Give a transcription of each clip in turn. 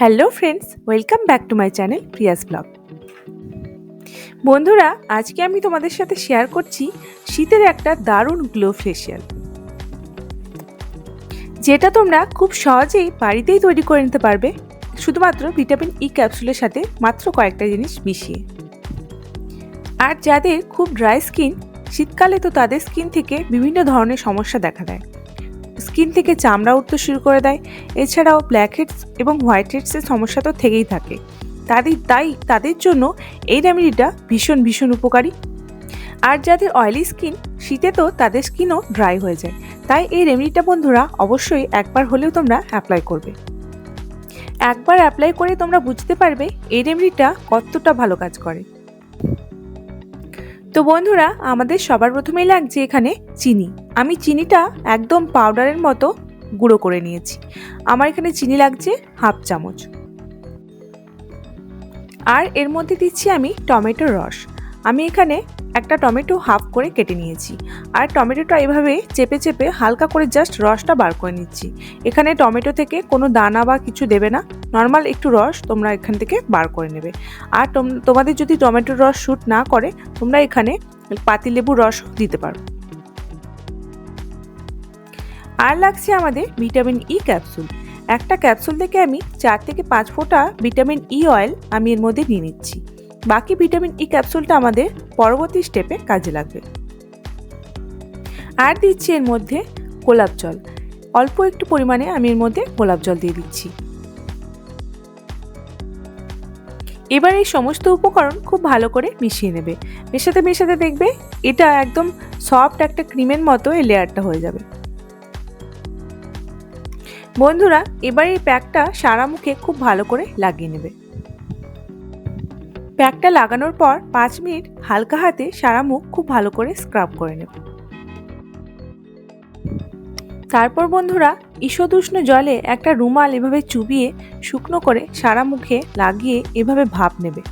Hello friends, welcome back to my channel Priya's blog. বন্ধুরা, আজকে আমি তোমাদের সাথে শেয়ার করছি শীতের একটা দারুণ গ্লো ফেশিয়াল। যেটা তোমরা খুব সহজেই বাড়িতেই তৈরি করে নিতে পারবে, শুধুমাত্র ভিটামিন ই ক্যাপসুলের সাথে মাত্র কয়েকটা জিনিস মিশিয়ে। আর যাদের খুব ড্রাই স্কিন, শীতকালে তো তাদের স্কিন থেকে বিভিন্ন ধরনের সমস্যা দেখা দেয়। স্কিন থেকে চামড়া উঠতে শুরু করে দেয়। এছাড়াও ব্ল্যাক হেডস এবং হোয়াইট হেডসের সমস্যা তো থেকেই থাকে। তাদের, তাই তাদের জন্য এই রেমেডিটা ভীষণ ভীষণ উপকারী। আর যাদের অয়েলি স্কিন শীতে তো তাদের স্কিনও ড্রাই হয়ে যায়। তাই এই রেমেডিটা বন্ধুরা অবশ্যই একবার হলেও তোমরা অ্যাপ্লাই করবে। একবার অ্যাপ্লাই করে তোমরা বুঝতে পারবে এই রেমেডিটা কতটা ভালো কাজ করে। তো বন্ধুরা, আমাদের সবার প্রথমেই লাগছে এখানে চিনি। আমি চিনিটা একদম পাউডারের মতো গুঁড়ো করে নিয়েছি। আমার এখানে চিনি লাগছে হাফ চামচ। আর এর মধ্যে দিচ্ছি আমি টমেটোর রস। আমি এখানে একটা টমেটো হাফ করে কেটে নিয়েছি। আর টমেটোটা এভাবে চেপে চেপে হালকা করে জাস্ট রসটা বার করে নিচ্ছি। এখানে টমেটো থেকে কোনো দানা বা কিছু দেবে না। নর্মাল একটু রস তোমরা এখান থেকে বার করে নেবে। আর তোমাদের যদি টমেটোর রস শ্যুট না করে, তোমরা এখানে পাতিলেবুর রস দিতে পারো। আর লাগছে আমাদের ভিটামিন ই ক্যাপসুল একটা ক্যাপসুল থেকে আমি চার থেকে পাঁচ ফোঁটা ভিটামিন ই অয়েল আমি এর মধ্যে নিয়ে নিচ্ছি। বাকি ভিটামিন ই ক্যাপসুলটা আমাদের পরবর্তী স্টেপে কাজে লাগবে। আর দিচ্ছি এর মধ্যে গোলাপ জল। অল্প একটু পরিমাণে আমি এর মধ্যে গোলাপ জল দিয়ে দিচ্ছি। এবার এই সমস্ত উপকরণ খুব ভালো করে মিশিয়ে নেবে। মেশাতে মেশাতে দেখবে এটা একদম সফট একটা ক্রিমের মতো এই লেয়ারটা হয়ে যাবে। বন্ধুরা, এবার এই প্যাকটা সারা মুখে খুব ভালো করে লাগিয়ে নেবে। প্যাকটা লাগানোর পর পাঁচ মিনিট হালকা হাতে সারা মুখ খুব ভালো করে স্ক্রাব করে নেবে। তারপর বন্ধুরা, ঈষদুষ্ণ জলে একটা রুমাল এভাবে চুবিয়ে শুকনো করে সারা মুখে লাগিয়ে এভাবে ভাপ নেবে।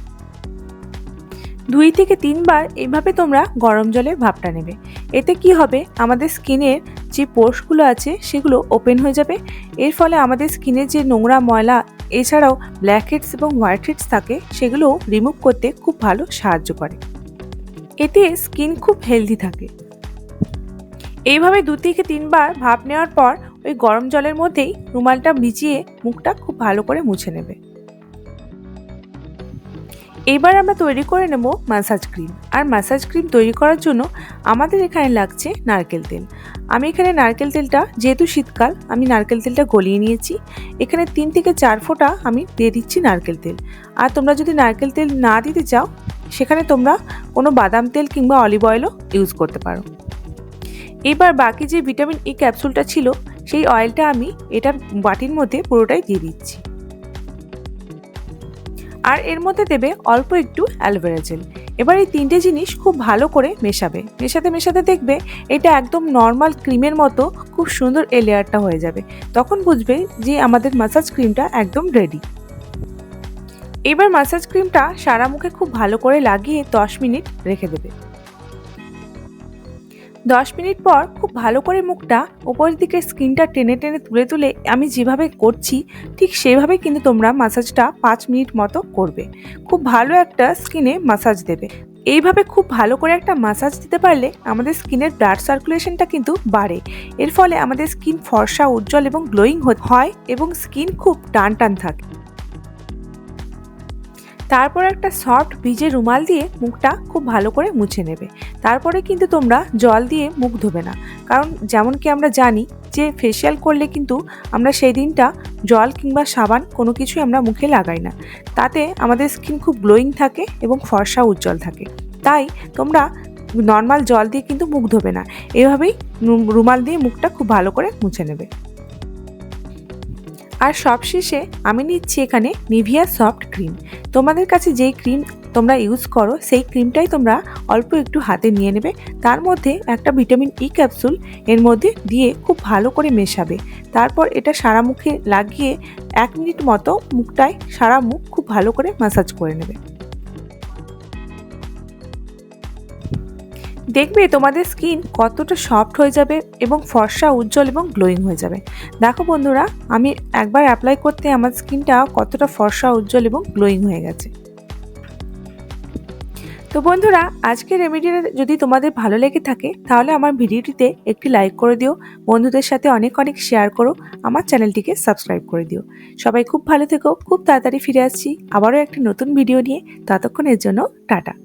দুই থেকে তিনবার এভাবে তোমরা গরম জলে ভাপটা নেবে। এতে কি হবে? আমাদের স্কিনের যে পোর্সগুলো আছে সেগুলো ওপেন হয়ে যাবে। এর ফলে আমাদের স্কিনের যে নোংরা ময়লা, এছাড়াও ব্ল্যাক হেডস এবং হোয়াইট হেডস থাকে সেগুলো রিমুভ করতে খুব ভালো সাহায্য করে। এতে স্কিন খুব হেলদি থাকে। এইভাবে দু থেকে তিনবার ভাপ নেওয়ার পর ওই গরম জলের মধ্যেই রুমালটা ভিজিয়ে মুখটা খুব ভালো করে মুছে নেবে। এবার আমরা তৈরি করে নেব মাসাজ ক্রিম আর মাসাজ ক্রিম তৈরি করার জন্য আমাদের এখানে লাগছে নারকেল তেল। আমি এখানে নারকেল তেলটা, যেহেতু শীতকাল, আমি নারকেল তেলটা গলিয়ে নিয়েছি। এখানে তিন থেকে চার ফোঁটা আমি দিয়ে দিচ্ছি নারকেল তেল। আর তোমরা যদি নারকেল তেল না দিতে চাও, সেখানে তোমরা কোনো বাদাম তেল কিংবা অলিভ অয়েলও ইউজ করতে পারো। এবার বাকি যে ভিটামিন ই ক্যাপসুলটা ছিল, সেই অয়েলটা আমি এটার বাটির মধ্যে পুরোটাই দিয়ে দিচ্ছি। আর এর মধ্যে দেবে অল্প একটু অ্যালোভেরা জেল। এবার এই তিনটে জিনিস খুব ভালো করে মেশাবে। মেশাতে মেশাতে দেখবে এটা একদম নর্মাল ক্রিমের মতো খুব সুন্দর এ লেয়ারটা হয়ে যাবে। তখন বুঝবে যে আমাদের মাসাজ ক্রিমটা একদম রেডি এবার মাসাজ ক্রিমটা সারা মুখে খুব ভালো করে লাগিয়ে দশ মিনিট রেখে দেবে। দশ মিনিট পর খুব ভালো করে মুখটা ওপরের দিকে স্কিনটা টেনে টেনে তুলে তুলে আমি যেভাবে করছি, ঠিক সেভাবে কিন্তু তোমরা মাসাজটা পাঁচ মিনিট মতো করবে। খুব ভালো একটা স্কিনে মাসাজ দেবে। এইভাবে খুব ভালো করে একটা মাসাজ দিতে পারলে আমাদের স্কিনের ব্লাড সার্কুলেশনটা কিন্তু বাড়ে। এর ফলে আমাদের স্কিন ফর্সা, উজ্জ্বল এবং গ্লোয়িং হয় এবং স্কিন খুব টান টান থাকে। তারপর একটা সফট ভিজে রুমাল দিয়ে মুখটা খুব ভালো করে মুছে নেবে। তারপরে কিন্তু তোমরা জল দিয়ে মুখ ধোবে না। কারণ যেমন কি আমরা জানি যে ফেসিয়াল করলে কিন্তু আমরা সেই দিনটা জল কিংবা সাবান কোনো কিছুই আমরা মুখে লাগাই না। তাতে আমাদের স্কিন খুব গ্লোয়িং থাকে এবং ফর্সা উজ্জ্বল থাকে। তাই তোমরা নর্মাল জল দিয়ে কিন্তু মুখ ধোবে না। এভাবেই রুমাল দিয়ে মুখটা খুব ভালো করে মুছে নেবে। আর সবশেষে আমি নিচ্ছি এখানে নিভিয়া সফট ক্রিম তোমাদের কাছে যেই ক্রিম তোমরা ইউজ করো, সেই ক্রিমটাই তোমরা অল্প একটু হাতে নিয়ে নেবে। তার মধ্যে একটা ভিটামিন ই ক্যাপসুল এর মধ্যে দিয়ে খুব ভালো করে মেশাবে। তারপর এটা সারা মুখে লাগিয়ে এক মিনিট মতো মুখটায় সারা মুখ খুব ভালো করে ম্যাসাজ করে নেবে। দেখবে তোমাদের স্কিন কতটা সফট হয়ে যাবে এবং ফর্সা, উজ্জ্বল এবং গ্লোয়িং হয়ে যাবে। দেখো বন্ধুরা, আমি একবার অ্যাপ্লাই করতে আমার স্কিনটা কতটা ফর্সা, উজ্জ্বল এবং গ্লোয়িং হয়ে গেছে। তো বন্ধুরা, আজকের রেমেডিটা যদি তোমাদের ভালো লেগে থাকে, তাহলে আমার ভিডিওটিতে একটি লাইক করে দিও। বন্ধুদের সাথে অনেক অনেক শেয়ার করো। আমার চ্যানেলটিকে সাবস্ক্রাইব করে দিও। সবাই খুব ভালো থেকো, খুব তাড়াতাড়ি ফিরে আসছি। আবারও একটা নতুন ভিডিও নিয়ে। ততক্ষণের জন্য টাটা।